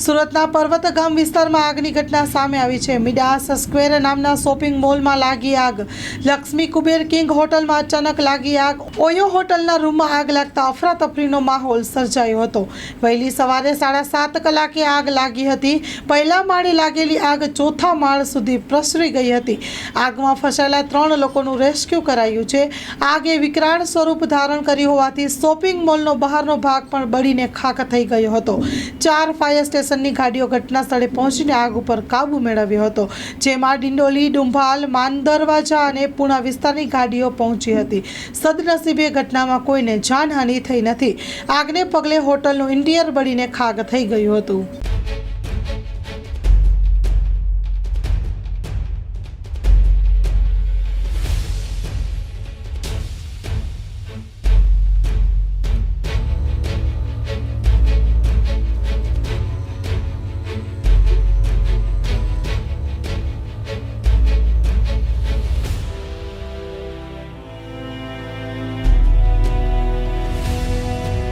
સુરતના પર્વત ગામ વિસ્તારમાં આગની ઘટના સામે આવી છે. મિડાસ સ્ક્વેર નામના શોપિંગ મોલમાં લાગી આગ. લક્ષ્મી કુબેર કિંગ હોટલમાં અચાનક લાગી આગ. ઓયો હોટલના રૂમમાં આગ લાગતા અફરાતફરીનો માહોલ સર્જાયો હતો. વહેલી સવારે સાડા સાત કલાકે આગ લાગી હતી. પહેલા માળે લાગેલી આગ ચોથા માળ સુધી પ્રસરી ગઈ હતી. આગમાં ફસાયેલા ત્રણ લોકોનું રેસ્ક્યુ કરાયું છે. આગે વિકરાળ સ્વરૂપ ધારણ કર્યું હોવાથી શોપિંગ મોલનો બહારનો ભાગ પણ બળીને ખાખ થઈ ગયો હતો. ચાર ફાયર સ્ટેશનની ગાડીઓ ઘટના સ્થળે પહોંચીને આગ ઉપર કાબુ મેળવ્યો હતો, જેમાં ડિંડોલી, ડુંભાલ માનદરવાજા અને પુણા વિસ્તારની ગાડીઓ પહોંચી હતી. સદનસીબે ઘટનામાં કોઈને જાનહાનિ થઈ નથી. આગને પગલે હોટલનું ઇન્ટિરિયર બળીને ખાક થઈ ગયું હતું.